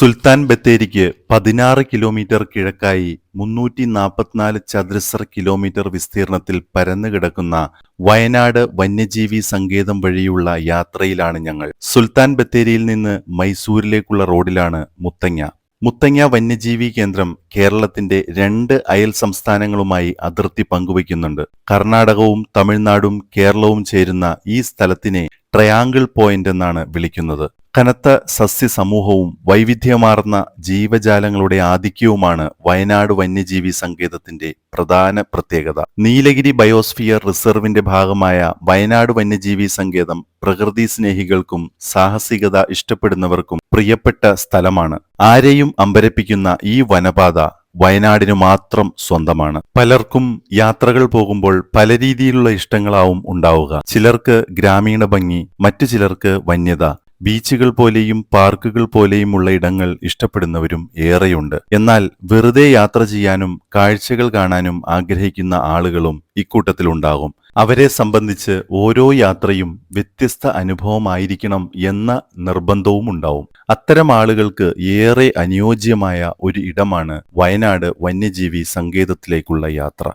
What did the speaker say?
സുൽത്താൻ ബത്തേരിക്ക് പതിനാറ് കിലോമീറ്റർ കിഴക്കായി മുന്നൂറ്റി നാൽപ്പത്തിനാല് ചതുരശ്ര കിലോമീറ്റർ വിസ്തീർണത്തിൽ പരന്നുകിടക്കുന്ന വയനാട് വന്യജീവി സങ്കേതം വഴിയുള്ള യാത്രയിലാണ് ഞങ്ങൾ. സുൽത്താൻ ബത്തേരിയിൽ നിന്ന് മൈസൂരിലേക്കുള്ള റോഡിലാണ് മുത്തങ്ങ. മുത്തങ്ങ വന്യജീവി കേന്ദ്രം കേരളത്തിന്റെ രണ്ട് അയൽ സംസ്ഥാനങ്ങളുമായി അതിർത്തി പങ്കുവയ്ക്കുന്നുണ്ട്. കർണാടകവും തമിഴ്നാടും കേരളവും ചേരുന്ന ഈ സ്ഥലത്തിനെ ട്രയാങ്കിൾ പോയിന്റ് എന്നാണ് വിളിക്കുന്നത്. കനത്ത സസ്യ സമൂഹവും വൈവിധ്യമാർന്ന ജീവജാലങ്ങളുടെ ആധിക്യവുമാണ് വയനാട് വന്യജീവി സങ്കേതത്തിന്റെ പ്രധാന പ്രത്യേകത. നീലഗിരി ബയോസ്ഫിയർ റിസർവിന്റെ ഭാഗമായ വയനാട് വന്യജീവി സങ്കേതം പ്രകൃതി സ്നേഹികൾക്കും സാഹസികത ഇഷ്ടപ്പെടുന്നവർക്കും പ്രിയപ്പെട്ട സ്ഥലമാണ്. ആരെയും അമ്പരപ്പിക്കുന്ന ഈ വനപാത വയനാടിനു മാത്രം സ്വന്തമാണ്. പലർക്കും യാത്രകൾ പോകുമ്പോൾ പല രീതിയിലുള്ള ഇഷ്ടങ്ങളാവും ഉണ്ടാവുക. ചിലർക്ക് ഗ്രാമീണ ഭംഗി മറ്റു ചിലർക്ക് വന്യത. ബീച്ചുകൾ പോലെയും പാർക്കുകൾ പോലെയുമുള്ള ഇടങ്ങൾ ഇഷ്ടപ്പെടുന്നവരും ഏറെയുണ്ട്. എന്നാൽ വെറുതെ യാത്ര ചെയ്യാനും കാഴ്ചകൾ കാണാനും ആഗ്രഹിക്കുന്ന ആളുകളും ഇക്കൂട്ടത്തിലുണ്ടാകും അവരെ സംബന്ധിച്ച് ഓരോ യാത്രയും വ്യത്യസ്ത അനുഭവമായിരിക്കണം എന്ന നിർബന്ധവും ഉണ്ടാവും. അത്തരം ആളുകൾക്ക് ഏറെ അനുയോജ്യമായ ഒരു ഇടമാണ് വയനാട് വന്യജീവി സങ്കേതത്തിലേക്കുള്ള യാത്ര.